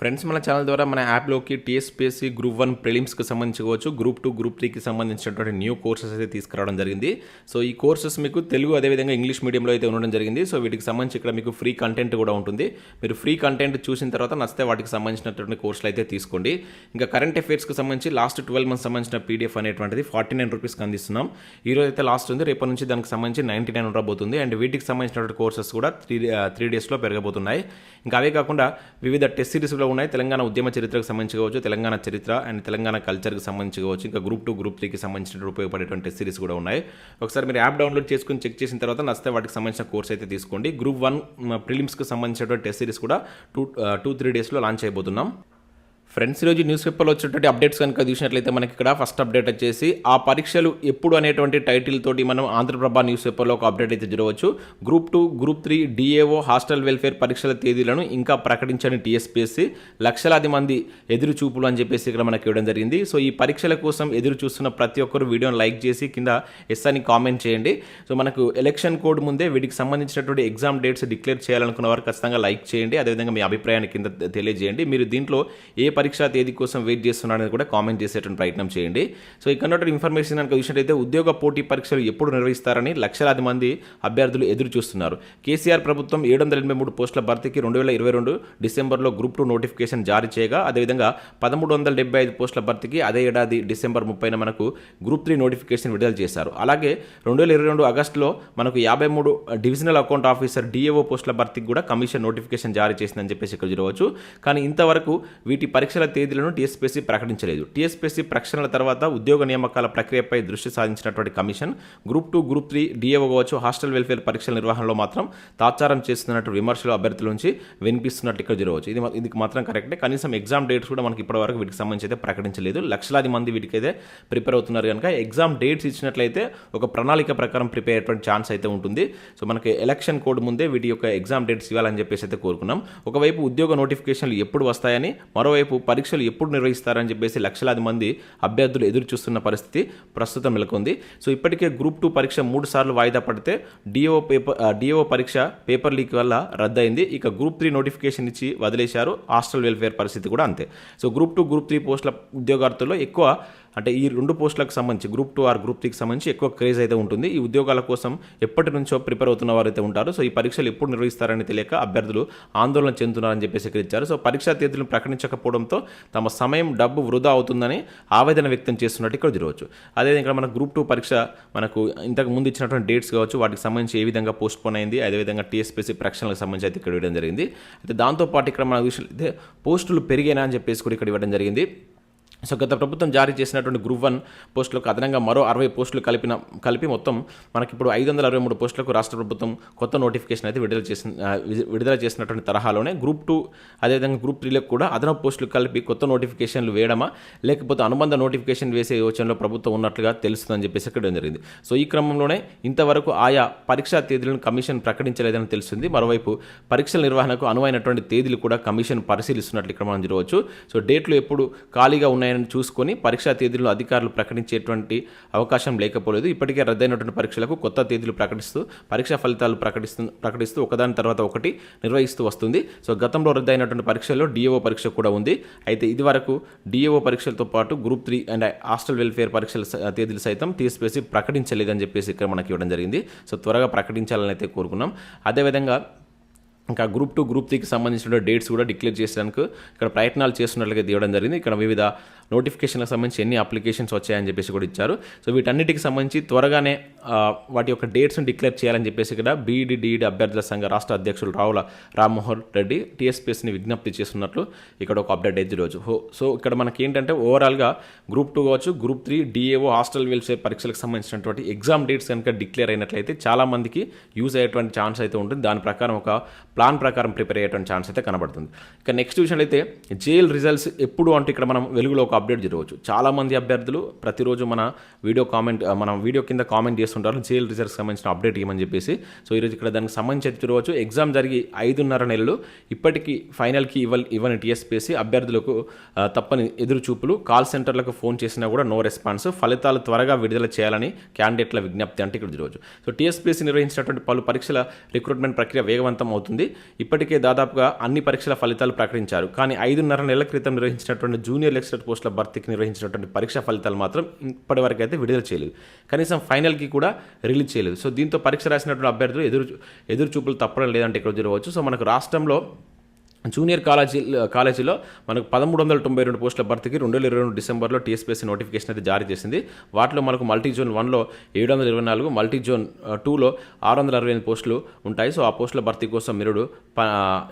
Friends మన channel ద్వారా మన యాప్లోకి టీఎస్పీఎస్సీ గ్రూప్ వన్ ప్రిలిమ్స్కి సంబంధించి కావచ్చు గ్రూప్ టూ గ్రూప్ త్రీకి సంబంధించినటువంటి న్యూ కోర్సెస్ అయితే తీసుకురావడం జరిగింది. సో ఈ కోర్సెస్ మీకు తెలుగు అదేవిధంగా ఇంగ్లీష్ మీడియంలో అయితే ఉండడం జరిగింది. సో వీటికి సంబంధించి ఇక్కడ మీకు ఫ్రీ కంటెంట్ కూడా ఉంటుంది. మీరు ఫ్రీ కంటెంట్ చూసిన తర్వాత నచ్చితే వాటికి సంబంధించినటువంటి కోర్సులు అయితే తీసుకోండి. ఇంకా కరెంట్ అఫైర్స్కి సంబంధించి లాస్ట్ ట్వెల్వ్ మంత్స్ సంబంధించిన పీడిఎఫ్ అనేటువంటిది ఫార్టీ నైన్ రూపీస్కి అందిస్తున్నాం. ఈ రోజు అయితే లాస్ట్ ఉంది. రేపటి నుంచి దానికి సంబంధించి నైంటీ నైన్ ఉండబోతుంది. అండ్ వీటికి సంబంధించినటువంటి కోర్సెస్ కూడా త్రీ త్రీ డేస్లో పెరగబోతున్నాయి. ఇంకా అవే కాకుండా వివిధ టెస్ట్ సిరీస్లో ఉన్నాయి. తెలంగాణ ఉద్యమ చరిత్రకు సంబంధించి కావచ్చు తెలంగాణ చరిత్ర అండ్ తెలంగాణ కల్చర్కి సంబంధించి కావచ్చు ఇంకా గ్రూప్ టూ గ్రూప్ త్రీకి సంబంధించిన ఉపయోగపడేటువంటి సిరీస్ కూడా ఉన్నాయి. ఒకసారి మీరు యాప్ డౌన్లోడ్ చేసుకుని చెక్ చేసిన తర్వాత నచ్చితే వాటికి సంబంధించిన కోర్స్ అయితే తీసుకోండి. గ్రూప్ వన్ ప్రిలిమ్స్కి సంబంధించినటువంటి టెస్ట్ సిరీస్ కూడా టూ టూ త్రీ డేస్లో లాంచ్ అయిపోతున్నాం. ఫ్రెండ్స్ ఈరోజు న్యూస్ పేపర్లో వచ్చేటువంటి అప్డేట్స్ కనుక చూసినట్లయితే మనకి ఇక్కడ ఫస్ట్ అప్డేట్ వచ్చేసి ఆ పరీక్షలు ఎప్పుడు అనేటువంటి టైటిల్ తోటి మనం ఆంధ్రప్రభ న్యూస్ పేపర్లో ఒక అప్డేట్ అయితే చూడవచ్చు group two group three DAO hostel welfare పరీక్షల తేదీలను ఇంకా ప్రకటించని టీఎస్పీఎస్సీ లక్షలాది మంది ఎదురు చూపులు అని చెప్పేసి ఇక్కడ మనకి ఇవ్వడం జరిగింది. సో ఈ పరీక్షల కోసం ఎదురు చూస్తున్న ప్రతి ఒక్కరు వీడియోని లైక్ చేసి కింద ఎస్ అని కామెంట్ చేయండి. సో మనకు ఎలక్షన్ కోడ్ ముందే వీటికి సంబంధించినటువంటి ఎగ్జామ్ డేట్స్ డిక్లేర్ చేయాలనుకున్న వారు ఖచ్చితంగా లైక్ చేయండి. అదేవిధంగా మీ అభిప్రాయాన్ని కింద తెలియజేయండి. మీరు దీంట్లో ఏ పరీక్షా తేదీ కోసం వెయిట్ చేస్తున్నారని కూడా కామెంట్ చేసేటువంటి ప్రయత్నం చేయండి. సో ఇక్కడ ఉన్నటువంటి ఇన్ఫర్మేషన్ కనుక చూసినట్టయితే ఉద్యోగ పోటీ పరీక్షలు ఎప్పుడు నిర్వహిస్తారని లక్షలాది మంది అభ్యర్థులు ఎదురు చూస్తున్నారు. కేసీఆర్ ప్రభుత్వం ఏడు వందల ఎనభై మూడు పోస్టుల భర్తీకి రెండు వేల ఇరవై రెండు డిసెంబర్లో గ్రూప్ టూ నోటిఫికేషన్ జారీ చేయగా అదేవిధంగా పదమూడు వందల డెబ్బై ఐదు పోస్టుల భర్తీకి అదే ఏడాది డిసెంబర్ ముప్పైన మనకు గ్రూప్ త్రీ నోటిఫికేషన్ విడుదల చేశారు. అలాగే రెండు వేల ఇరవై రెండు ఆగస్టులో మనకు యాభై మూడు డివిజనల్ అకౌంట్ ఆఫీసర్ డిఏఓ పోస్టుల భర్తీకి కూడా కమిషన్ నోటిఫికేషన్ జారీ చేసిందని చెప్పేసి ఇక్కడ చూడవచ్చు. కానీ ఇంతవరకు వీటి పరీక్ష పరీక్షల తేదీలను టీఎస్పీసీ ప్రకటించలేదు. టీఎస్పీసీ ప్రకటనల తర్వాత ఉద్యోగ నియామకాల ప్రక్రియపై దృష్టి సాధించినటువంటి commission group two group three DAO కావచ్చు హాస్టల్ వెల్ఫేర్ పరీక్షల నిర్వహణలో మాత్రం తాత్సారం చేస్తున్నట్టు విమర్శలు అభ్యర్థుల నుంచి వినిపిస్తున్నట్టు ఇక్కడ జరగవచ్చు. ఇది ఇది మాత్రం కరెక్టే. కనీసం ఎగ్జామ్ డేట్స్ కూడా మనకి ఇప్పటివరకు వీటికి సంబంధించి అయితే ప్రకటించలేదు. లక్షలాది మంది వీటికైతే ప్రిపేర్ అవుతున్నారు కనుక ఎగ్జామ్ డేట్స్ ఇచ్చినట్లయితే ఒక ప్రణాళిక ప్రకారం ప్రిపేర్ అయ్యేటువంటి ఛాన్స్ అయితే ఉంటుంది. సో మనకి ఎలక్షన్ కోడ్ ముందే వీటి యొక్క ఎగ్జామ్ డేట్స్ ఇవ్వాలని చెప్పేసి అయితే కోరుకున్నాం. ఒకవైపు ఉద్యోగ నోటిఫికేషన్లు ఎప్పుడు వస్తాయని మరోవైపు పరీక్షలు ఎప్పుడు నిర్వహిస్తారని చెప్పేసి లక్షలాది మంది అభ్యర్థులు ఎదురు చూస్తున్న పరిస్థితి ప్రస్తుతం నెలకొంది. సో ఇప్పటికే గ్రూప్ టూ పరీక్ష మూడు సార్లు వాయిదా పడితే డిఓ పేపర్ డిఓ పరీక్ష పేపర్ లీక్ వల్ల రద్దయింది. ఇక గ్రూప్ త్రీ నోటిఫికేషన్ ఇచ్చి వదిలేశారు. హాస్టల్ వెల్ఫేర్ పరిస్థితి కూడా అంతే. So group two group three పోస్టుల ఉద్యోగార్థుల్లో ఎక్కువ అంటే ఈ రెండు పోస్టులకు సంబంధించి గ్రూప్ టూ ఆర్ గ్రూప్ త్రీకి సంబంధించి ఎక్కువ క్రేజ్ అయితే ఉంటుంది. ఈ ఉద్యోగాల కోసం ఎప్పటి నుంచో ప్రిపేర్ అవుతున్న వారు అయితే ఉంటారు. సో ఈ పరీక్షలు ఎప్పుడు నిర్వహిస్తారని తెలియక అభ్యర్థులు ఆందోళన చెందుతున్నారని చెప్పేసి ఇక్కడ ఇచ్చారు సో పరీక్షా తేదీలను ప్రకటించకపోవడంతో తమ సమయం డబ్బు వృధా అవుతుందని ఆవేదన వ్యక్తం చేస్తున్నట్టు ఇక్కడ చూడవచ్చు అదే ఇక్కడ మన గ్రూప్ టూ పరీక్ష మనకు ఇంతకు ముందు ఇచ్చినటువంటి డేట్స్ కావచ్చు వాటికి సంబంధించి ఏ విధంగా పోస్ట్ పోన్ అయింది అదేవిధంగా టీఎస్పీసీ ప్రకటనలకు సంబంధించి అయితే ఇక్కడ ఇవ్వడం జరిగింది. అయితే దాంతోపాటు ఇక్కడ మన విషయాలు అయితే పోస్టులు పెరిగాయని అని చెప్పేసి కూడా ఇక్కడ ఇవ్వడం జరిగింది. సో గత ప్రభుత్వం జారీ చేసినటువంటి గ్రూప్ వన్ పోస్టులకు అదనంగా మరో అరవై పోస్టులు కలిపిన కలిపి మొత్తం మనకి ఇప్పుడు ఐదు వందల అరవై మూడు పోస్టులకు రాష్ట్ర ప్రభుత్వం కొత్త నోటిఫికేషన్ అయితే విడుదల చేసిన విడుదల చేసినటువంటి తరహాలోనే గ్రూప్ టూ అదేవిధంగా గ్రూప్ త్రీలకు కూడా అదనపు పోస్టులు కలిపి కొత్త నోటిఫికేషన్లు వేయడమా లేకపోతే అనుబంధ నోటిఫికేషన్ వేసే యోచనలో ప్రభుత్వం ఉన్నట్లుగా తెలుస్తుందని చెప్పేసి ఇక్కడ జరిగింది. సో ఈ క్రమంలోనే ఇంతవరకు ఆయా పరీక్షా తేదీలను కమిషన్ ప్రకటించలేదని తెలుస్తుంది. మరోవైపు పరీక్షల నిర్వహణకు అనువైనటువంటి తేదీలు కూడా కమిషన్ పరిశీలిస్తున్నట్లు ఇక్కడ మనం చూడవచ్చు. సో డేట్లు ఎప్పుడు ఖాళీగా ఉన్నాయి ఉన్నాయని చూసుకొని పరీక్షా తేదీలను అధికారులు ప్రకటించేటువంటి అవకాశం లేకపోలేదు. ఇప్పటికే రద్దయినటువంటి పరీక్షలకు కొత్త తేదీలు ప్రకటిస్తూ పరీక్షా ఫలితాలు ప్రకటిస్తూ ప్రకటిస్తూ ఒకదాని తర్వాత ఒకటి నిర్వహిస్తూ వస్తుంది. సో గతంలో రద్దయినటువంటి పరీక్షల్లో డిఏఓ పరీక్ష కూడా ఉంది. అయితే ఇది వరకు డిఏఓ పరీక్షలతో పాటు group three and hostel welfare పరీక్షల తేదీలు సైతం టీఎస్పీఎస్సీ ప్రకటించలేదని చెప్పేసి ఇక్కడ మనకి ఇవ్వడం జరిగింది. సో త్వరగా ప్రకటించాలని అయితే కోరుకున్నాం. అదేవిధంగా ఇంకా గ్రూప్ టూ గ్రూప్ త్రీకి సంబంధించిన డేట్స్ కూడా డిక్లేర్ చేసేందుకు ఇక్కడ ప్రయత్నాలు చేస్తున్నట్లుగా తీయడం జరిగింది. ఇక్కడ వివిధ నోటిఫికేషన్లకు సంబంధించి ఎన్ని అప్లికేషన్స్ వచ్చాయని చెప్పేసి కూడా ఇచ్చారు. సో వీటన్నిటికి సంబంధించి త్వరగానే వాటి యొక్క డేట్స్ని డిక్లేర్ చేయాలని చెప్పేసి ఇక్కడ బీఈడి డిఈడి అభ్యర్థుల సంఘ రాష్ట్ర అధ్యక్షులు రావుల రామ్మోహన్ రెడ్డి టీఎస్పీఎస్ని విజ్ఞప్తి చేస్తున్నట్లు ఇక్కడ ఒక అప్డేట్ అయితే ఈరోజు. హో- సో ఇక్కడ మనకి ఏంటంటే ఓవరాల్గా గ్రూప్ టూ కావచ్చు group three DAO hostel welfare పరీక్షలకు సంబంధించినటువంటి ఎగ్జామ్ డేట్స్ కనుక డిక్లేర్ అయినట్లయితే చాలా మందికి యూజ్ అయ్యేటువంటి ఛాన్స్ అయితే ఉంటుంది. దాని ప్రకారం ఒక ప్లాన్ ప్రకారం ప్రిపేర్ అయ్యేటువంటి ఛాన్స్ అయితే కనబడుతుంది. ఇక నెక్స్ట్ విషయంలో అయితే జైల్ రిజల్ట్స్ ఎప్పుడు అంటే ఇక్కడ మనం వెలుగులో ఒక అప్డేట్ జరగవచ్చు. చాలా మంది అభ్యర్థులు ప్రతిరోజు మన వీడియో కామెంట్ మనం వీడియో కింద కామెంట్ చేస్తుంటారు. జేఎల్ రిజల్ట్స్ సంబంధించిన అప్డేట్ ఇవ్వమని చెప్పేసి. సో ఈరోజు ఇక్కడ దానికి సంబంధించి చూడవచ్చు. ఎగ్జామ్ జరిగి ఐదున్నర నెలలు. ఇప్పటికీ ఫైనల్కి ఇవ్వ ఇవ్వని టీఎస్పీఎస్సీ అభ్యర్థులకు తప్పని ఎదురు చూపులు కాల్ సెంటర్లకు ఫోన్ చేసినా కూడా నో రెస్పాన్స్. ఫలితాలు త్వరగా విడుదల చేయాలని క్యాండిడేట్ల విజ్ఞప్తి అంటే ఇక్కడ ఈరోజు సో టీఎస్పీఎస్సీ నిర్వహించినటువంటి పలు పరీక్షల రిక్రూట్మెంట్ ప్రక్రియ వేగవంతం అవుతుంది. ఇప్పటికే దాదాపుగా అన్ని పరీక్షల ఫలితాలు ప్రకటించారు. కానీ ఐదున్నర నెలల క్రితం నిర్వహించినటువంటి జూనియర్ లెక్చరర్ పోస్టుల భర్తీకి నిర్వహించినటువంటి పరీక్ష ఫలితాలు మాత్రం ఇప్పటివరకు అయితే విడుదల చేయలేదు. కనీసం ఫైనల్కి కూడా రిలీజ్ చేయలేదు. సో దీంతో పరీక్ష రాసినటువంటి అభ్యర్థులు ఎదురు ఎదురు చూపులు తప్పడం లేదంటే ఇక్కడ చూడవచ్చు. సో మనకు రాష్ట్రంలో జూనియర్ కాలేజీ కాలేజీలో మనకు పదమూడు వందల తొంభై రెండు పోస్టుల భర్తీకి రెండు వేల ఇరవై రెండు డిసెంబర్లో టీఎస్పీఎస్సీ నోటిఫికేషన్ అయితే జారీ చేసింది. వాటిలో మనకు మల్టీ జోన్ వన్లో ఏడు వందల ఇరవై నాలుగు మల్టీ జోన్ టూలో ఆరు వందల అరవై ఎనిమిది పోస్టులు ఉంటాయి. సో ఆ పోస్టుల భర్తీ కోసం మీరు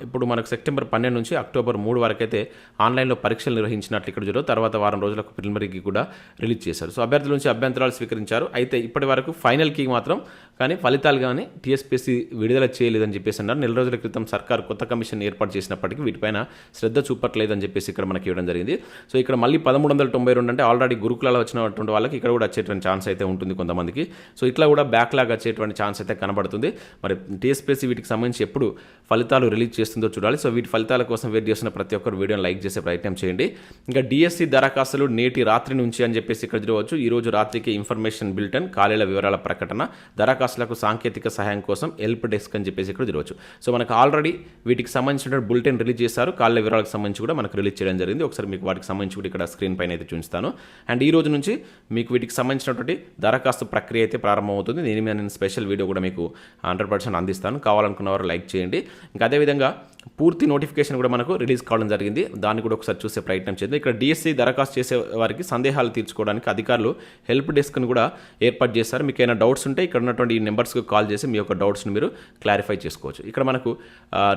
ఇప్పుడు మనకు సెప్టెంబర్ పన్నెండు నుంచి అక్టోబర్ మూడు వరకు అయితే ఆన్లైన్లో పరీక్షలు నిర్వహించినట్లు ఇక్కడ జరగదు తర్వాత వారం రోజులకు ప్రిలిమరీకి కూడా రిలీజ్ చేశారు. సో అభ్యర్థుల నుంచి అభ్యంతరాలు స్వీకరించారు. అయితే ఇప్పటి వరకు ఫైనల్కి మాత్రం కానీ ఫలితాలు కానీ టీఎస్పీఎస్సీ విడుదల చేయలేదని చెప్పేసి అన్నారు. నెల రోజుల క్రితం సర్కార్ కొత్త కమిషన్ ఏర్పాటు చేసిన చేసినప్పటికీ వీటిపైన శ్రద్ధ చూపట్లేదని చెప్పేసి ఇక్కడ మనకి ఇవ్వడం జరిగింది. సో ఇక్కడ మళ్ళీ పదమూడు వందల తొంభై రెండు అంటే ఆల్రెడీ గురుకులాలో వచ్చినటువంటి వాళ్ళకి ఇక్కడ కూడా వచ్చేటువంటి ఛాన్స్ అయితే ఉంటుంది కొంతమందికి. సో ఇట్లా కూడా బ్యాక్లాగ్ వచ్చేటువంటి ఛాన్స్ అయితే కనబడుతుంది. మరి టీఎస్పీసీ వీటికి సంబంధించి ఎప్పుడు ఫలితాలు రిలీజ్ చేస్తుందో చూడాలి. సో వీటి ఫలితాల కోసం వెయిట్ చేస్తున్న ప్రతి ఒక్కరు వీడియోని లైక్ చేసే ప్రయత్నం చేయండి. ఇంకా డిఎస్సి దరఖాస్తులు నేటి రాత్రి నుంచి అని చెప్పేసి ఇక్కడ చూడవచ్చు. ఈ రోజు రాత్రికి ఇన్ఫర్మేషన్ బిల్టన్ ఖాళీల వివరాల ప్రకటన దరఖాస్తులకు సాంకేతిక సహాయం కోసం హెల్ప్ డెస్క్ అని చెప్పేసి ఇక్కడ చూడవచ్చు. సో మనకు ఆల్రెడీ వీటికి సంబంధించిన బులెటిన్ రిలీజ్ చేశారు. కాళ్ళ వివరాలకు సంబంధించి కూడా మనకు రిలీజ్ చేయడం జరిగింది. ఒకసారి మీకు వాటికి సంబంధించి కూడా ఇక్కడ స్క్రీన్ పైన అయితే చూపిస్తాను. అండ్ ఈ రోజు నుంచి మీకు వీటికి సంబంధించినటువంటి దరఖాస్తు ప్రక్రియ అయితే ప్రారంభమవుతుంది. దీని మీద నేను స్పెషల్ వీడియో కూడా మీకు హండ్రెడ్ పర్సెంట్ అందిస్తాను. కావాలనుకున్న వారు లైక్ చేయండి. ఇంకా అదేవిధంగా పూర్తి నోటిఫికేషన్ కూడా మనకు రిలీజ్ కావడం జరిగింది. దాన్ని కూడా ఒకసారి చూసే ప్రయత్నం చేద్దాం. ఇక్కడ డిఎస్సి దరఖాస్తు చేసే వారికి సందేహాలు తీర్చుకోవడానికి అధికారులు హెల్ప్ డెస్క్ను కూడా ఏర్పాటు చేస్తారు మీకు ఏమైనా డౌట్స్ ఉంటే ఇక్కడ ఉన్నటువంటి ఈ నెంబర్స్కి కాల్ చేసి మీ యొక్క డౌట్స్ని మీరు క్లారిఫై చేసుకోవచ్చు. ఇక్కడ మనకు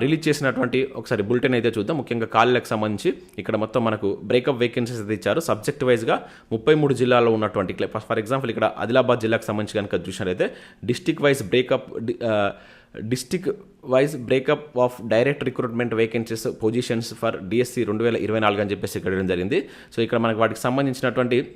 రిలీజ్ చేసినటువంటి ఒకసారి బులెటిన్ అయితే చూద్దాం. ముఖ్యంగా ఖాళీలకు సంబంధించి ఇక్కడ మొత్తం మనకు బ్రేకప్ వేకెన్సీస్ అయితే ఇచ్చారు. సబ్జెక్ట్ వైజ్గా ముప్పై మూడు జిల్లాల్లో ఉన్నటువంటి ఫర్ ఎగ్జాంపుల్ ఇక్కడ ఆదిలాబాద్ జిల్లాకు సంబంధించి కనుక చూసినట్లయితే district wise breakup district wise breakup of direct recruitment vacancies positions for DSC రెండు వేల ఇరవై నాలుగు అని చెప్పేసి ఇక్కడ జరిగింది. సో ఇక్కడ మనకు వాటికి సంబంధించినటువంటి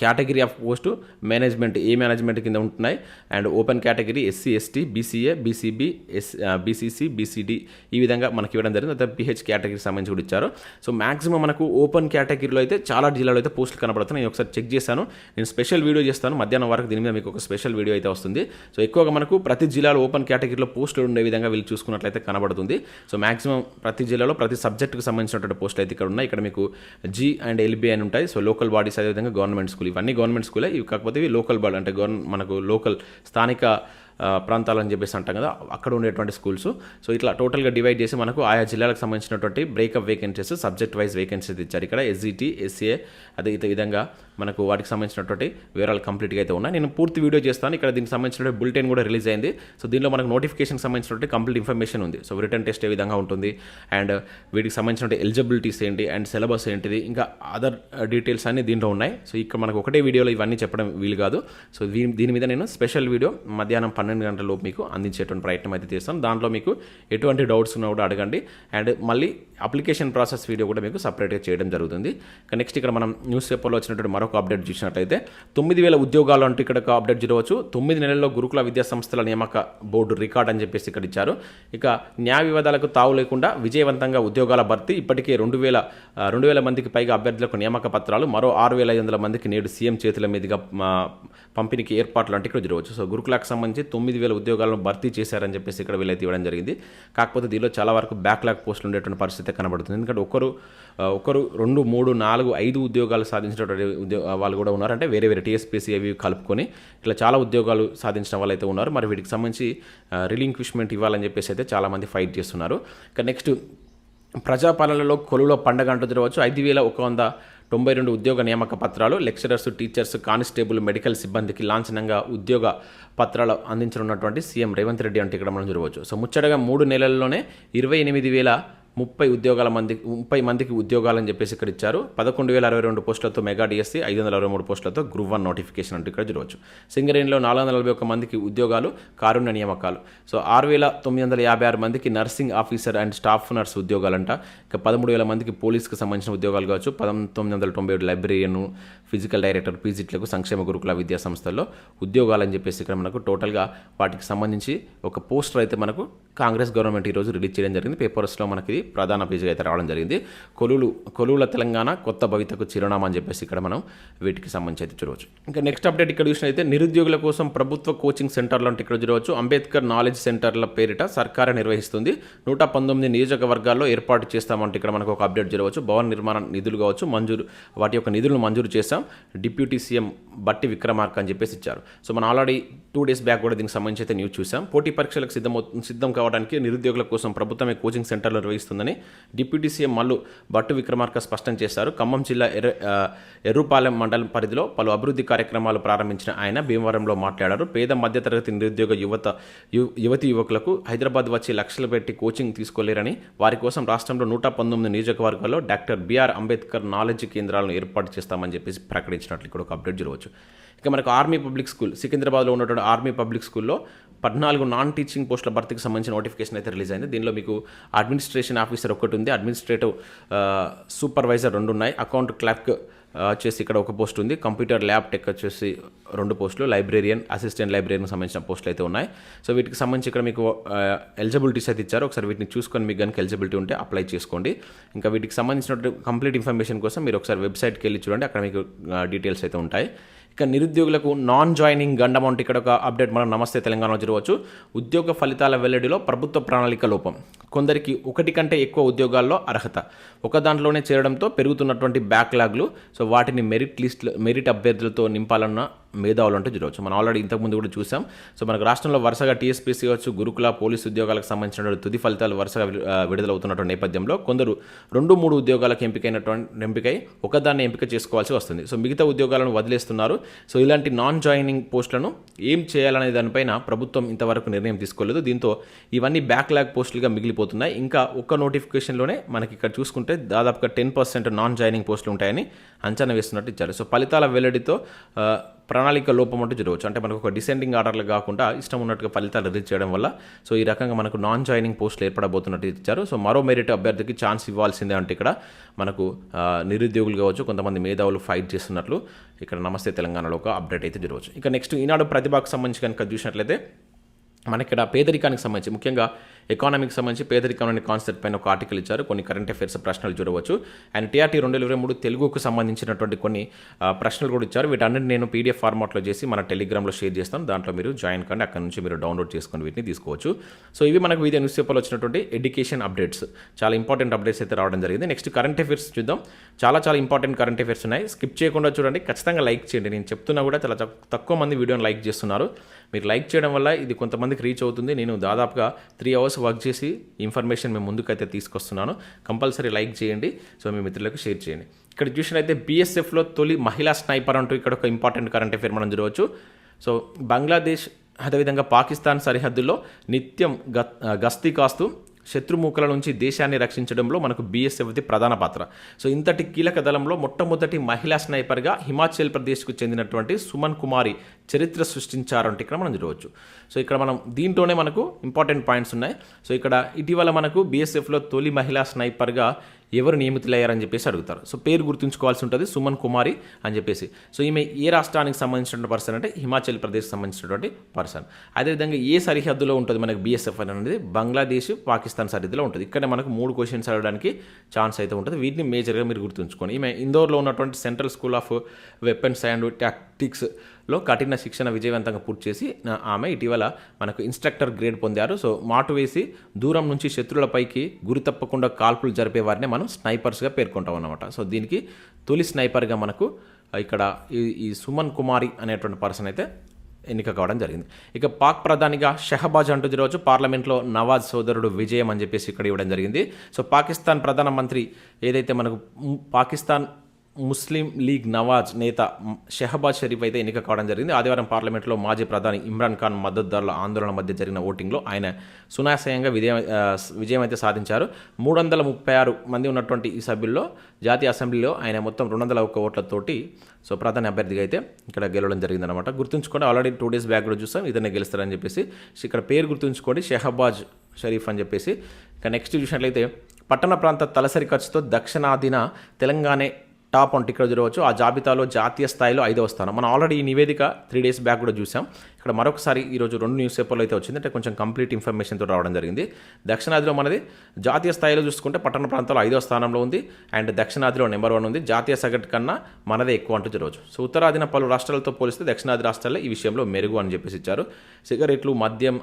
కేటగిరీ ఆఫ్ పోస్ట్ మేనేజ్మెంట్ ఏ మేనేజ్మెంట్ కింద ఉంటున్నాయి? And open category SC ST BCA BCB S BCC BCD ఈ విధంగా మనకి ఇవ్వడం జరిగింది. అయితే పిహెచ్ కేటగిరీ సంబంధించి కూడా ఇచ్చారు. సో మాక్సిమం మనకు ఓపెన్ కేటగిరీలో అయితే చాలా జిల్లాలో అయితే పోస్టులు కనబడుతున్నాయి. నేను ఒకసారి చెక్ చేశాను. నేను స్పెషల్ వీడియో చేస్తాను. మధ్యాహ్నం వరకు దీని మీద మీకు ఒక స్పెషల్ వీడియో అయితే వస్తుంది. సో ఎక్కువగా మనకు ప్రతి జిల్లాలో ఓపెన్ కేటగిరీలో పోస్టులు ఉండే విధంగా వీళ్ళు చూసుకున్నట్లయితే కనబడుతుంది. సో మాక్సిమం ప్రతి జిల్లాలో ప్రతి సబ్జెక్టుకు సంబంధించినటువంటి పోస్టులు అయితే ఇక్కడ ఉన్నాయి. ఇక్కడ మీకు జీ అండ్ ఎల్బీ అని ఉంటాయి. సో లోకల్ బాడీస్ అదేవిధంగా గవర్నమెంట్ స్కూల్ ఇవన్నీ గవర్నమెంట్ స్కూలే ఇవి కాకపోతే ఇవి లోకల్ బాడీ అంటే గవర్న మనకు లోకల్ స్థానిక ప్రాంతాలు అని చెప్పేసి అంటాం కదా అక్కడ ఉండేటువంటి స్కూల్స్ సో ఇట్లా టోటల్గా డివైడ్ చేసి మనకు ఆయా జిల్లాలకు సంబంధించినటువంటి breakup vacancies subject wise vacancies ఇచ్చారు. ఇక్కడ ఎస్జిటి ఎస్సీఏ అదే ఇదే విధంగా మనకు వాటికి సంబంధించినటువంటి వివరాలు కంప్లీట్గా అయితే ఉన్నాయి. నేను పూర్తి వీడియో చేస్తాను. ఇక్కడ దీనికి సంబంధించిన బులెటిన్ కూడా రిలీజ్ అయింది. సో దీనిలో మనకు నోటిఫికేషన్ సంబంధించినటువంటి కంప్లీట్ ఇన్ఫర్మేషన్ ఉంది. సో రిటర్న్ టెస్ట్ ఏ విధంగా ఉంటుంది? అండ్ వీటికి సంబంధించిన ఎలిజిబిలిటీస్ ఏంటి? అండ్ సిలబస్ ఏంటిది? ఇంకా అదర్ డీటెయిల్స్ uh, అన్ని దీంట్లో ఉన్నాయి. సో ఇక్కడ మనకు ఒకటే వీడియోలో ఇవన్నీ చెప్పడం వీలు కాదు. సో దీని దీని మీద నేను స్పెషల్ వీడియో మధ్యాహ్నం పన్నెండు గంటల లోపు మీకు అందించేటువంటి ప్రయత్నం అయితే చేస్తాం. దాంట్లో మీకు ఎటువంటి డౌట్స్ ఉన్నా కూడా అడగండి. అండ్ మళ్ళీ అప్లికేషన్ ప్రాసెస్ వీడియో కూడా మీకు సపరేట్గా చేయడం జరుగుతుంది. ఇక నెక్స్ట్ ఇక్కడ మనం న్యూస్ పేపర్లో వచ్చినటువంటి మరొక అప్డేట్ చూసినట్లయితే తొమ్మిది వేల ఉద్యోగాలు అంటూ ఇక్కడ ఒక అప్డేట్ చూడవచ్చు. తొమ్మిది నెలల్లో గురుకుల విద్యా సంస్థల నియామక బోర్డు రికార్డ్ అని చెప్పేసి ఇక్కడ ఇచ్చారు. ఇక న్యాయ వివాదాలకు తావు లేకుండా విజయవంతంగా ఉద్యోగాల భర్తీ ఇప్పటికే రెండు వేల రెండు వేల మందికి పైగా అభ్యర్థులకు నియామక పత్రాలు మరో ఆరు వేల ఐదు వందల మందికి నేడు సీఎం చేతుల మీదుగా పంపిణీకి ఏర్పాట్లు అంటే ఇక్కడ జరగవచ్చు. సో గురుకులకు సంబంధించి తొమ్మిది వేల ఉద్యోగాలను భర్తీ చేశారని చెప్పేసి ఇక్కడ వీళ్ళైతే ఇవ్వడం జరిగింది. కాకపోతే దీనిలో చాలా వరకు బ్యాక్లాగ్ పోస్టులు ఉండేటువంటి పరిస్థితి కనబడుతుంది. ఎందుకంటే ఒకరు ఒకరు రెండు మూడు నాలుగు ఐదు ఉద్యోగాలు సాధించినటువంటి ఉద్యోగ వాళ్ళు కూడా ఉన్నారు. అంటే వేరే వేరే టీఎస్పీసీ అవి కలుపుకొని ఇట్లా చాలా ఉద్యోగాలు సాధించిన వాళ్ళు అయితే ఉన్నారు. మరి వీటికి సంబంధించి రిలింక్విష్మెంట్ ఇవ్వాలని చెప్పేసి అయితే చాలామంది ఫైట్ చేస్తున్నారు. ఇక నెక్స్ట్ ప్రజాపాలనలో కొలువులో పండగ అంటూ తిరగవచ్చు ఐదు వేల ఒక వంద తొంభై రెండు ఉద్యోగ నియామక పత్రాలు లెక్చరర్స్ టీచర్స్ కానిస్టేబుల్ మెడికల్ సిబ్బందికి లాంఛనంగా ఉద్యోగ పత్రాలు అందించనున్నటువంటి సీఎం రేవంత్ రెడ్డి అంటే ఇక్కడ మనం చూడవచ్చు. సో ముచ్చటగా మూడు నెలల్లోనే ఇరవై ఎనిమిది వేల ముప్పై ఉద్యోగాల మంది ముప్పై మందికి ఉద్యోగాలని చెప్పేసి ఇక్కడ ఇచ్చారు. పదకొండు వేల అరవై రెండు పోస్టులతో మెగా డిఎస్సీ ఐదు వందల అరవై మూడు పోస్టులతో గ్రూప్ వన్ నోటిఫికేషన్ అంటూ ఇక్కడ చూడవచ్చు. సింగరేణిలో నాలుగు వందల నలభై ఒక్క మందికి ఉద్యోగాలు కారుణ్య నియామకాలు. సో ఆరు వేల తొమ్మిది వందల యాభై ఆరు మందికి nursing officer and staff nurse ఉద్యోగాలంట. ఇక పదమూడు వేల మందికి పోలీస్కి సంబంధించిన ఉద్యోగాలు కావచ్చు. పంతొమ్మిది వందల తొంభై ఏడు లైబ్రరీయన్ ఫిజికల్ డైరెక్టర్ పీజిట్లకు సంక్షేమ గురుకుల విద్యా సంస్థల్లో ఉద్యోగాలు అని చెప్పేసి ఇక్కడ మనకు టోటల్గా వాటికి సంబంధించి ఒక పోస్టర్ అయితే మనకు కాంగ్రెస్ గవర్నమెంట్ ఈరోజు రిలీజ్ చేయడం జరిగింది. పేపర్స్లో మనకి ఇది ప్రధాన పేజీగా అయితే రావడం జరిగింది. కొలువులు కొలువుల తెలంగాణ కొత్త భవితకు చిరునామా అని చెప్పేసి ఇక్కడ మనం వీటికి సంబంధించి అయితే చూడవచ్చు. ఇంకా నెక్స్ట్ అప్డేట్ ఇక్కడ చూసినైతే నిరుద్యోగుల కోసం ప్రభుత్వ కోచింగ్ సెంటర్లు అంటే ఇక్కడ చూడవచ్చు. అంబేద్కర్ నాలెడ్జ్ సెంటర్ల పేరిట సర్కారే నిర్వహిస్తుంది. నూట పంతొమ్మిది నియోజకవర్గాల్లో ఏర్పాటు చేస్తాం అమౌంట్ ఇక్కడ మనకు ఒక అప్డేట్ జరగవచ్చు. భవన నిర్మాణ నిధులు కావచ్చు మంజూరు వాటి యొక్క నిధులను మంజూరు చేశాం. డిప్యూటీ సీఎం బట్టి విక్రమార్క అని చెప్పేసి ఇచ్చారు. సో మనం ఆల్రెడీ టూ డేస్ బ్యాక్ కూడా దీనికి సంబంధించి అయితే న్యూస్ చూసాం పోటీ పరీక్షలకు సిద్ధం సిద్ధం కావడానికి నిరుద్యోగుల కోసం ప్రభుత్వమే కోచింగ్ సెంటర్లు నిర్వహిస్తుందని డిప్యూటీ సీఎం మల్లు బట్టు విక్రమార్క స్పష్టం చేశారు. ఖమ్మం జిల్లా ఎర్ర ఎర్రుపాలెం మండలం పరిధిలో పలు అభివృద్ధి కార్యక్రమాలు ప్రారంభించిన ఆయన భీమవరంలో మాట్లాడారు. పేద మధ్యతరగతి నిరుద్యోగ యువత యువతి యువకులకు హైదరాబాద్ వచ్చి లక్షలు పెట్టి కోచింగ్ తీసుకోలేరని వారి కోసం రాష్ట్రంలో నూట పంతొమ్మిది నియోజకవర్గాల్లో డాక్టర్ బిఆర్ అంబేద్కర్ నాలెడ్జ్ కేంద్రాలను ఏర్పాటు చేస్తామని చెప్పేసి ప్రకటించినట్లు ఇక్కడ ఒక అప్డేట్ చూడవచ్చు. ఇక మనకు ఆర్మీ పబ్లిక్ స్కూల్ సికింద్రాబాద్లో ఉన్నటువంటి ఆర్మీ పబ్లిక్ స్కూల్లో పద్నాలుగు నాన్ టీచింగ్ పోస్టుల భర్తీకి సంబంధించిన నోటిఫికేషన్ అయితే రిలీజ్ అయింది. దీనిలో మీకు అడ్మినిస్ట్రేషన్ ఆఫీసర్ ఒకటి ఉంది. అడ్మినిస్ట్రేటివ్ సూపర్వైజర్ రెండు ఉన్నాయి అకౌంట్ క్లర్క్ వచ్చేసి ఇక్కడ ఒక పోస్ట్ ఉంది. కంప్యూటర్ ల్యాబ్ టెక్ వచ్చేసి రెండు పోస్టులు లైబ్రేరియన్ అసిస్టెంట్ లైబ్రేరియన్కి సంబంధించిన పోస్టులు అయితే ఉన్నాయి. సో వీటికి సంబంధించి ఇక్కడ మీకు ఎలిజిబిలిటీస్ అయితే ఇచ్చారు. ఒకసారి వీటిని చూసుకొని మీకు కనుక ఎలిజిబిలిటీ ఉంటే అప్లై చేసుకోండి. ఇంకా వీటికి సంబంధించిన కంప్లీట్ ఇన్ఫర్మేషన్ కోసం మీరు ఒకసారి వెబ్సైట్కి వెళ్ళి చూడండి. అక్కడ మీకు డీటెయిల్స్ అయితే ఉంటాయి. ఇక నిరుద్యోగులకు నాన్ జాయినింగ్ గండ్ అమౌంట్ ఇక్కడ ఒక అప్డేట్. మనం నమస్తే తెలంగాణలో చూడవచ్చు ఉద్యోగ ఫలితాల వెల్లడిలో ప్రభుత్వ ప్రణాళిక లోపం. కొందరికి ఒకటి కంటే ఎక్కువ ఉద్యోగాల్లో అర్హత. ఒక దాంట్లోనే చేరడంతో పెరుగుతున్నటువంటి బ్యాక్లాగ్లు సో వాటిని మెరిట్ లిస్ట్ మెరిట్ అభ్యర్థులతో నింపాలన్న మేధావులు అంటే చూడవచ్చు మనం ఆల్రెడీ ఇంతకుముందు కూడా చూసాం. సో మనకు రాష్ట్రంలో వరుసగా టీఎస్పీసీ కావచ్చు గురుకుల పోలీసు ఉద్యోగాలకు సంబంధించిన తుది ఫలితాలు వరుసగా విడుదలవుతున్నటువంటి నేపథ్యంలో కొందరు రెండు మూడు ఉద్యోగాలకు ఎంపికైనటువంటి ఎంపికై ఒకదాన్ని ఎంపిక చేసుకోవాల్సి వస్తుంది. సో మిగతా ఉద్యోగాలను వదిలేస్తున్నారు. సో ఇలాంటి నాన్ జాయినింగ్ పోస్టులను ఏం చేయాలనే దానిపైన ప్రభుత్వం ఇంతవరకు నిర్ణయం తీసుకోలేదు. దీంతో ఇవన్నీ బ్యాక్లాగ్ పోస్టులుగా మిగిలిపోతున్నాయి. ఇంకా ఒక్క నోటిఫికేషన్లోనే మనకి ఇక్కడ చూసుకుంటే దాదాపుగా టెన్ పర్సెంట్ నాన్ జాయినింగ్ పోస్టులు ఉంటాయని అంచనా వేస్తున్నట్టు ఇచ్చారు. సో ఫలితాల వెల్లడితో ప్రణాళిక లోపం అంటూ జరగవచ్చు అంటే మనకు ఒక డిసెండింగ్ ఆర్డర్లు కాకుండా ఇష్టం ఉన్నట్టుగా ఫలితాలు రిలీజ్ చేయడం వల్ల సో ఈ రకంగా మనకు నాన్ జాయినింగ్ పోస్టులు ఏర్పడబోతున్నట్టు ఇచ్చారు. సో మరో మెరిట్ అభ్యర్థికి ఛాన్స్ ఇవ్వాల్సిందే అంటే ఇక్కడ మనకు నిరుద్యోగులు కావచ్చు కొంతమంది మేధావులు ఫైట్ చేస్తున్నట్లు ఇక్కడ నమస్తే తెలంగాణలో ఒక అప్డేట్ అయితే జరగవచ్చు ఇక నెక్స్ట్ ఈనాడు ప్రతిభకు సంబంధించి కనుక చూసినట్లయితే మనకి ఇక్కడ పేదరికానికి సంబంధించి ముఖ్యంగా ఎకానమీకి సంబంధించి పేదరికం అనే కాన్సెప్ట్ పైన ఒక ఆర్టికల్ ఇచ్చారు. కొన్ని కరెంట్ అఫైర్స్ ప్రశ్నలు చూడవచ్చు. అండ్ టీఆర్టీ రెండు వేల ఇరవై మూడు తెలుగుకు సంబంధించినటువంటి కొన్ని ప్రశ్నలు కూడా ఇచ్చారు. వీటన్నిటి నేను పీడిఎఫ్ ఫార్మాట్లో చేసి మన టెలిగ్రామ్లో షేర్ చేస్తాను. దాంట్లో మీరు జాయిన్ కండి. అక్కడ నుంచి మీరు డౌన్లోడ్ చేసుకొని వీటిని తీసుకోవచ్చు. సో ఇవి మనకు వివిధ న్యూస్ పేపర్లో వచ్చినటువంటి ఎడ్యుకేషన్ అప్డేట్స్ చాలా ఇంపార్టెంట్ అప్డేట్స్ అయితే రావడం జరిగింది. నెక్స్ట్ కరెంట్ అఫైర్స్ చూద్దాం. చాలా చాలా ఇంపార్టెంట్ కరెంట్ అఫైర్స్ ఉన్నాయి. స్కిప్ చేయకుండా చూడండి. ఖచ్చితంగా లైక్ చేయండి. నేను చెప్తున్నా కూడా చాలా తక్కువ మంది వీడియోని లైక్ చేస్తున్నారు. మీరు లైక్ చేయడం వల్ల ఇది కొంతమందికి రీచ్ అవుతుంది. నేను దాదాపుగా త్రీ అవర్స్ వర్క్ చేసి ఇన్ఫర్మేషన్ మేము ముందుకైతే తీసుకొస్తున్నాను. కంపల్సరీ లైక్ చేయండి. సో మీ మిత్రులకు షేర్ చేయండి. ఇక్కడ చూసినైతే బీఎస్ఎఫ్లో తొలి మహిళా స్నైపర్ అంటూ ఇక్కడ ఒక ఇంపార్టెంట్ కరెంట్ అఫేర్ మనం చూడవచ్చు. సో బంగ్లాదేశ్ అదేవిధంగా పాకిస్తాన్ సరిహద్దుల్లో నిత్యం గస్తీ కాస్తూ శత్రుమూకల నుంచి దేశాన్ని రక్షించడంలో మనకు బీఎస్ఎఫ్ది ప్రధాన పాత్ర. సో ఇంతటి కీలక దళంలో మొట్టమొదటి మహిళా స్నైపర్గా హిమాచల్ ప్రదేశ్కు చెందినటువంటి సుమన్ కుమారి చరిత్ర సృష్టించారంటే ఇక్కడ మనం చూడవచ్చు. సో ఇక్కడ మనం దీంట్లోనే మనకు ఇంపార్టెంట్ పాయింట్స్ ఉన్నాయి. సో ఇక్కడ ఇటీవల మనకు బీఎస్ఎఫ్లో తొలి మహిళా స్నైపర్గా ఎవరు నియమితులయ్యారని చెప్పేసి అడుగుతారు. సో పేరు గుర్తుంచుకోవాల్సి ఉంటుంది సుమన్ కుమారి అని చెప్పేసి. సో ఈమె ఏ రాష్ట్రానికి సంబంధించినటువంటి పర్సన్ అంటే హిమాచల్ ప్రదేశ్ సంబంధించినటువంటి పర్సన్. అదేవిధంగా ఏ సరిహద్దులో ఉంటుంది మనకు బీఎస్ఎఫ్ అనేది? బంగ్లాదేశ్ పాకిస్తాన్ సరిహద్దులో ఉంటుంది. ఇక్కడ మనకు మూడు క్వశ్చన్స్ అడగడానికి ఛాన్స్ అయితే ఉంటుంది. వీటిని మేజర్గా మీరు గుర్తుంచుకోండి. ఈమె ఇందోర్లో ఉన్నటువంటి central school of weapons and tactics లో కఠిన శిక్షణ విజయవంతంగా పూర్తి చేసి ఆమె ఇటీవల మనకు ఇన్స్ట్రక్టర్ గ్రేడ్ పొందారు. సో మాటు వేసి దూరం నుంచి శత్రువులపైకి గురి తప్పకుండా కాల్పులు జరిపే వారిని మనం స్నైపర్స్గా పేర్కొంటాం అనమాట సో దీనికి తొలి స్నైపర్గా మనకు ఇక్కడ ఈ ఈ సుమన్ కుమారి అనేటువంటి పర్సన్ అయితే ఎన్నిక కావడం జరిగింది. ఇక పాక్ ప్రధానిగా షహబాజ్ అంటూ ఈరోజు పార్లమెంట్లో నవాజ్ సోదరుడు విజయం అని చెప్పేసి ఇక్కడ ఇవ్వడం జరిగింది. సో పాకిస్తాన్ ప్రధానమంత్రి ఏదైతే మనకు పాకిస్తాన్ ముస్లిం లీగ్ నవాజ్ నేత షెహబాజ్ షరీఫ్ అయితే ఎన్నిక కావడం జరిగింది. ఆదివారం పార్లమెంట్లో మాజీ ప్రధాని ఇమ్రాన్ ఖాన్ మద్దతుదారుల ఆందోళన మధ్య జరిగిన ఓటింగ్లో ఆయన సునాశయంగా విజయం విజయం అయితే సాధించారు. మూడు వందల ముప్పై ఆరు మంది ఉన్నటువంటి ఈ సభ్యుల్లో జాతీయ అసెంబ్లీలో ఆయన మొత్తం రెండు వందల ఒక్క ఓట్లతోటి సో ప్రధాని అభ్యర్థిగా అయితే ఇక్కడ గెలవడం జరిగిందనమాట గుర్తుంచుకోండి ఆల్రెడీ టూ డేస్ బ్యాక్ కూడా చూస్తాం ఇతనే గెలుస్తారని చెప్పేసి. ఇక్కడ పేరు గుర్తుంచుకోండి షెహబాజ్ షరీఫ్ అని చెప్పేసి. ఇక నెక్స్ట్ చూసినట్లయితే పట్టణ ప్రాంత తలసరి ఖర్చుతో దక్షిణాదిన తెలంగాణ టాప్ వన్ టికెట్ చూడవచ్చు ఆ జాబితాలో జాతీయ స్థాయిలో ఐదవ స్థానం. మనం ఆల్రెడీ ఈ నివేదిక త్రీ డేస్ బ్యాక్ కూడా చూసాం. ఇక్కడ మరొకసారి ఈరోజు రెండు న్యూస్ పేపర్లు అయితే వచ్చింది. అంటే కొంచెం కంప్లీట్ ఇన్ఫర్మేషన్తో రావడం జరిగింది. దక్షిణాదిలో మనది జాతీయ స్థాయిలో చూసుకుంటే పట్టణ ప్రాంతాల్లో ఐదో స్థానంలో ఉంది. అండ్ దక్షిణాదిలో నెంబర్ వన్ ఉంది. జాతీయ సగటు కన్నా మనదే ఎక్కువ అంటుంది రోజు. సో ఉత్తరాదిన పలు రాష్ట్రాలతో పోలిస్తే దక్షిణాది రాష్ట్రాల్లో ఈ విషయంలో మెరుగు అని చెప్పేసి ఇచ్చారు. సిగరెట్లు మద్యం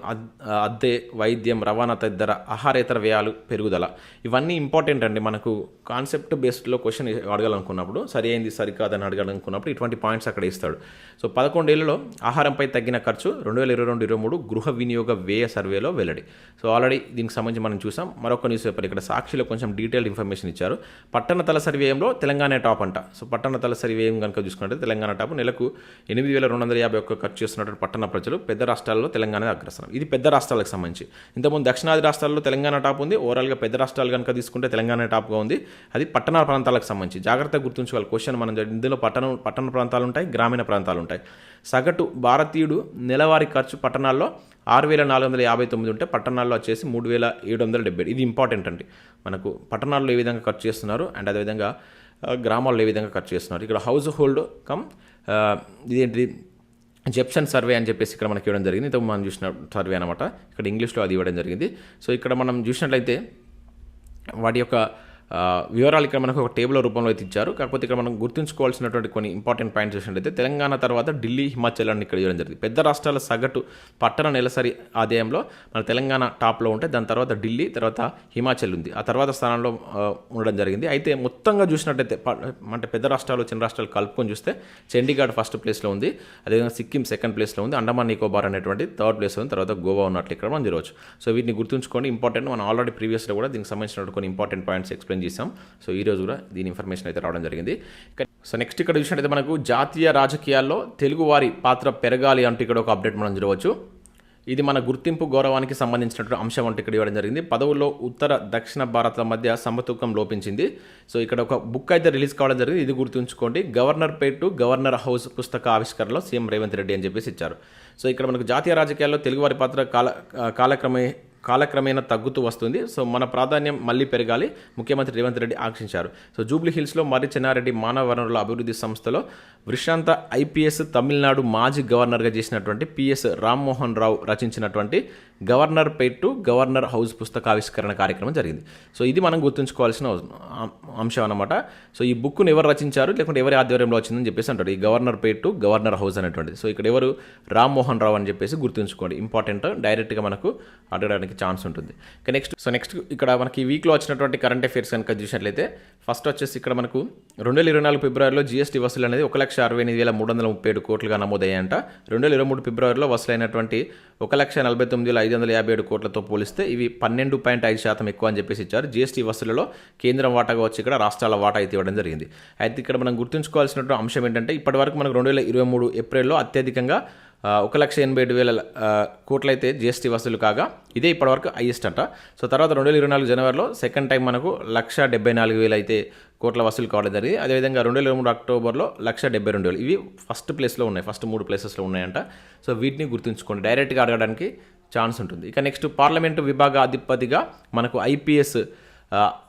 అద్దె వైద్యం రవాణా తదితర ఆహారేతర వ్యయాలు పెరుగుదల. ఇవన్నీ ఇంపార్టెంట్ అండి. మనకు కాన్సెప్ట్ బేస్డ్లో క్వశ్చన్ అడగాలనుకున్నప్పుడు సరి అయింది సరికాదని అడగాలనుకున్నప్పుడు ఇటువంటి పాయింట్స్ అక్కడ ఇస్తాడు. సో పదకొండేళ్ళలో ఆహారంపై తగ్గిన ఖర్చు రెండు వేల ఇరవై రెండు ఇరవై మూడు గృహ వినియోగ వ్యయ సర్వేలో వెల్లడి. సో ఆల్రెడీ దీనికి సంబంధించి మనం చూసాం. మరొక న్యూస్ పేపర్ ఇక్కడ సాక్షిలో కొంచెం డీటెయిల్డ్ ఇన్ఫర్మేషన్ ఇచ్చారు. పట్టణ తలసరి సర్వేయంలో తెలంగాణ టాప్ అంట. సో పట్టణ తలసరి సర్వేయం కనుక చూసుకుంటే తెలంగాణ టాప్ నెలకు ఎనిమిది వేల రెండు వందల యాభై ఒక్క ఖర్చు చేస్తున్నటువంటి పట్టణ ప్రజలు పెద్ద రాష్ట్రాల్లో తెలంగాణ అగ్రస్థానం ఇది పెద్ద రాష్ట్రాలకు సంబంధించి. ఇంతకుముందు దక్షిణాది రాష్ట్రాల్లో తెలంగాణ టాప్ ఉంది. ఓవరాల్గా పెద్ద రాష్ట్రాలు కనుక తీసుకుంటే తెలంగాణ టాప్గా ఉంది. అది పట్టణ ప్రాంతాలకు సంబంధించి. జాగ్రత్తగా గుర్తుంచుకోవాలి. క్వశ్చన్ మనం ఇందులో పట్టణ పట్టణ ప్రాంతాలు ఉంటాయి గ్రామీణ ప్రాంతాలు ఉంటాయి. సగటు భారతీయుడు నెలవారీ ఖర్చు పట్టణాల్లో ఆరు వేల నాలుగు వందల యాభై తొమ్మిది ఉంటే పట్టణాల్లో వచ్చేసి మూడు వేల ఏడు వందల డెబ్బై ఇది ఇంపార్టెంట్ అండి. మనకు పట్టణాల్లో ఏ విధంగా ఖర్చు చేస్తున్నారు అండ్ అదేవిధంగా గ్రామాల్లో ఏ విధంగా ఖర్చు చేస్తున్నారు. ఇక్కడ హౌస్ హోల్డ్ కమ్ ఇదేంటి ఇదేంటిది? జెప్షన్ సర్వే అని చెప్పేసి ఇక్కడ మనకి ఇవ్వడం జరిగింది. ఇంతకు మనం చూసిన సర్వే అనమాట ఇక్కడ ఇంగ్లీష్లో అది ఇవ్వడం జరిగింది. సో ఇక్కడ మనం చూసినట్లయితే వాటి యొక్క వివరాలు ఇక్కడ మనకు ఒక టేబుల్ రూపంలో అయితే ఇచ్చారు. కాకపోతే ఇక్కడ మనం గుర్తుంచుకోవాల్సినటువంటి కొన్ని ఇంపార్టెంట్ పాయింట్స్ చూసినట్లయితే తెలంగాణ తర్వాత ఢిల్లీ హిమాచల్ అని ఇక్కడ చేయడం జరిగింది. పెద్ద రాష్ట్రాల సగటు పట్టణ నెలసరి ఆదాయంలో మన తెలంగాణ టాప్లో ఉంటే దాని తర్వాత ఢిల్లీ తర్వాత హిమాచల్ ఉంది. ఆ తర్వాత స్థానంలో ఉండడం జరిగింది. అయితే మొత్తంగా చూసినట్టయితే అంటే పెద్ద రాష్ట్రాలు చిన్న రాష్ట్రాలు కలుపుకొని చూస్తే చండీగఢ్ ఫస్ట్ ప్లేస్లో ఉంది. అదేవిధంగా సిక్కిం సెకండ్ ప్లేస్లో ఉంది. అండమాన్ నికోబార్ అనేటువంటి థర్డ్ ప్లేస్లో ఉంది. తర్వాత గోవా ఉన్నట్లు ఇక్కడ మనం చూడవచ్చు సో వీటిని గుర్తుంచుకోండి. ఇంపార్టెంట్ మనం ఆల్రెడీ ప్రీవియస్లో కూడా దీనికి సంబంధించిన కొన్ని ఇంపార్టెంట్ పాయింట్స్ ఎక్స్ప్లెయిన్ చేసాం సో ఈ రోజు కూడా దీని ఇన్ఫర్మేషన్ అయితే రావడం జరిగింది. సో నెక్స్ట్ ఇక్కడ చూసినట్టయితే మనకు జాతీయ రాజకీయాల్లో తెలుగువారి పాత్ర పెరగాలి అంటూ ఇక్కడ ఒక అప్డేట్ మనం చూడవచ్చు. ఇది మన గుర్తింపు గౌరవానికి సంబంధించినటువంటి అంశం అంటే ఇక్కడ ఇవ్వడం జరిగింది. పదవుల్లో ఉత్తర దక్షిణ భారత మధ్య సమతూకం లోపించింది. సో ఇక్కడ ఒక బుక్ అయితే రిలీజ్ కావడం జరిగింది. ఇది గుర్తుంచుకోండి. Governor Peth to governor house పుస్తక ఆవిష్కరణలో సీఎం రేవంత్ రెడ్డి అని చెప్పేసి ఇచ్చారు. సో ఇక్కడ మనకు జాతీయ రాజకీయాల్లో తెలుగువారి పాత్ర కాల కాలక్రమే కాలక్రమేణా తగ్గుతూ వస్తుంది. సో మన ప్రాధాన్యం మళ్ళీ పెరగాలి. ముఖ్యమంత్రి రేవంత్ రెడ్డి ఆకాంక్షించారు. సో జూబ్లీ హిల్స్లో మర్రి చెన్నారెడ్డి మానవ వనరుల అభివృద్ధి సంస్థలో విశ్రాంత ఐపీఎస్ తమిళనాడు మాజీ గవర్నర్గా చేసినటువంటి పిఎస్ రామ్మోహన్ రావు రచించినటువంటి governor Peth to governor house పుస్తక ఆవిష్కరణ కార్యక్రమం జరిగింది. సో ఇది మనం గుర్తుంచుకోవాల్సిన అంశం అనమాట సో ఈ బుక్ను ఎవరు రచించారు లేకుంటే ఎవరి ఆధ్వర్యంలో వచ్చిందని చెప్పేసి అంటారు. ఈ governor Peth to governor house అనేటువంటిది. సో ఇక్కడ ఎవరు? రామ్మోహన్ రావు అని చెప్పేసి గుర్తుంచుకోండి. ఇంపార్టెంట్ డైరెక్ట్గా మనకు అడగడానికి ఛాన్స్ ఉంటుంది. ఇక నెక్స్ట్ సో నెక్స్ట్ ఇక్కడ మనకి ఈ వీక్లో వచ్చినటువంటి కరెంట్ అఫైర్స్ కనుక చూసినట్లయితే ఫస్ట్ వచ్చేసి ఇక్కడ మనకు రెండు వేల ఇరవై నాలుగు ఫిబ్రవరిలో జీఎస్టీ వసూలు అనేది ఒక లక్ష అరవై ఎనిమిది వేల మూడు వందల ముప్పై ఏడు కోట్లుగా నమోదయ్యాయంట. రెండు వేల ఇరవై మూడు ఫిబ్రవరిలో వసూలైనటువంటి ఒక లక్ష నలభై తొమ్మిది వేల ఐదు వందల యాభై ఏడు కోట్లతో పోలిస్తే ఇవి పన్నెండు పాయింట్ ఐదు శాతం ఎక్కువ అని చెప్పేసి ఇచ్చారు. జీఎస్టీ వసూలలో కేంద్రం వాటాగా వచ్చి ఇక్కడ రాష్ట్రాల వాటా అయితే ఇవ్వడం జరిగింది. అయితే ఇక్కడ మనం గుర్తుంచుకోవాల్సినటువంటి అంశం ఏంటంటే ఇప్పటివరకు మనకు రెండు వేల ఇరవై మూడు ఏప్రిల్లో అత్యధికంగా ఒక లక్ష ఎనభై ఏడు వేల కోట్లయితే జీఎస్టీ వసూలు కాగా ఇదే ఇప్పటివరకు హైయెస్ట్ అంట. సో తర్వాత రెండు వేల ఇరవై నాలుగు జనవరిలో సెకండ్ టైం మనకు లక్ష డెబ్బై నాలుగు వేలు అయితే కోట్ల వసూలు కావడం జరిగింది. అదేవిధంగా రెండు వేల ఇరవై మూడు అక్టోబర్లో లక్ష డెబ్బై రెండు వేలు. ఇవి ఫస్ట్ ప్లేస్లో ఉన్నాయి ఫస్ట్ మూడు ప్లేసెస్లో ఉన్నాయంట. సో వీటిని గుర్తుంచుకోండి. డైరెక్ట్గా అడగడానికి ఛాన్స్ ఉంటుంది. ఇక నెక్స్ట్ పార్లమెంటు విభాగ అధిపతిగా మనకు ఐపీఎస్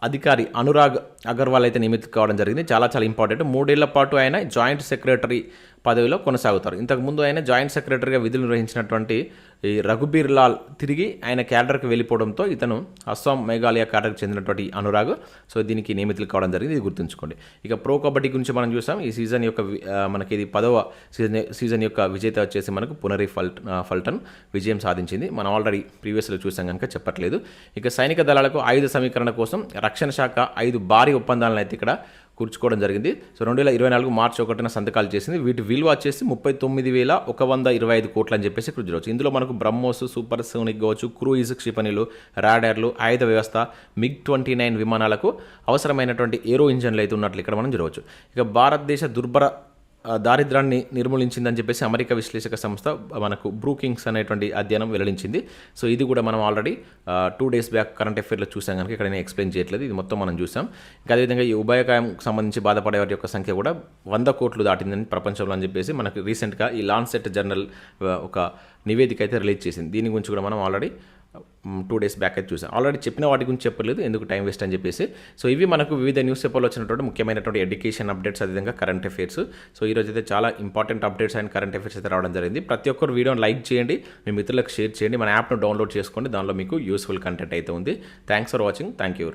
అధికారి అనురాగ్ అగర్వాల్ అయితే నియమితం కావడం జరిగింది. చాలా చాలా ఇంపార్టెంట్ మూడేళ్ళ పాటు ఆయన జాయింట్ సెక్రటరీ పదవిలో కొనసాగుతారు. ఇంతకుముందు ఆయన జాయింట్ సెక్రటరీగా విధులు నిర్వహించినటువంటి ఈ రఘుబీర్ లాల్ తిరిగి ఆయన క్యాడర్కి వెళ్ళిపోవడంతో ఇతను అస్సాం మేఘాలయ క్యాడర్కి చెందినటువంటి అనురాగ్. సో దీనికి నియమితులు కావడం జరిగింది. ఇది గుర్తుంచుకోండి. ఇక ప్రో కబడ్డీ గురించి మనం చూసాం. ఈ సీజన్ యొక్క మనకి ఇది పదవ సీజన్ సీజన్ యొక్క విజేత వచ్చేసి మనకు పునరి ఫల్ట్ ఫల్టన్ విజయం సాధించింది. మనం ఆల్రెడీ ప్రీవియస్లో చూసాం కనుక చెప్పట్లేదు. ఇక సైనిక దళాలకు ఆయుధ సమీకరణ కోసం రక్షణ శాఖ ఐదు భారీ ఒప్పందాలను అయితే ఇక్కడ కూర్చుకోవడం జరిగింది. సో రెండు వేల ఇరవై నాలుగు మార్చి ఒకటిన సంతకాలు చేసింది. వీటి విలువ వచ్చేసి ముప్పై తొమ్మిది వేల ఒక వంద ఇరవై ఐదు కోట్లు అని చెప్పేసి ఇక్కడ చూడవచ్చు ఇందులో మనకు బ్రహ్మోస్ సూపర్ సోనిక్ కావచ్చు క్రూయిజ్ క్షిపణిలు రాడర్లు ఆయుధ వ్యవస్థ మిగ్ ట్వంటీ నైన్ విమానాలకు అవసరమైనటువంటి ఏరో ఇంజన్లు అయితే ఉన్నట్లు ఇక్కడ మనం చూడవచ్చు. ఇక భారతదేశ దుర్భర దారిద్రాన్ని నిర్మూలించిందని చెప్పేసి అమెరికా విశ్లేషక సంస్థ మనకు బ్రూకింగ్స్ అనేటువంటి అధ్యయనం వెల్లడించింది. సో ఇది కూడా మనం already two days back current అఫేర్లో చూసాం కనుక ఇక్కడ నేను ఎక్స్ప్లెయిన్ చేయట్లేదు. ఇది మొత్తం మనం చూసాం. ఇంకా అదేవిధంగా ఈ ఉభయకాయం సంబంధించి బాధపడే వారి యొక్క సంఖ్య కూడా వంద కోట్లు దాటిందని ప్రపంచంలో అని చెప్పేసి మనకు రీసెంట్గా ఈ లాన్సెట్ జర్నల్ ఒక నివేదిక అయితే రిలీజ్ చేసింది. దీని గురించి కూడా మనం ఆల్రెడీ టూ డేస్ బ్యాక్ అయితే చూసాం. ఆల్రెడీ చెప్పిన వాటి గురించి చెప్పలేదు ఎందుకు టైం వేస్ట్ అని చెప్పేసి. సో ఇవి మనకు వివిధ న్యూస్ పేపర్లో వచ్చినటువంటి ముఖ్యమైనటువంటి ఎడ్యుకేషన్ అప్డేట్స్ అదేవిధంగా కరెంట్ అఫేర్స్ సో ఈ రోజు అయితే చాలా important updates and current affairs అయితే రావడం జరిగింది. ప్రతి ఒక్కరు వీడియోని లైక్ చేయండి మీ మిత్రులకు షేర్ చేయండి మన యాప్ను డౌన్లోడ్ చేసుకోండి దానిలో మీకు యూస్ఫుల్ కంటెంట్ అయితే ఉంది. Thanks for watching thank you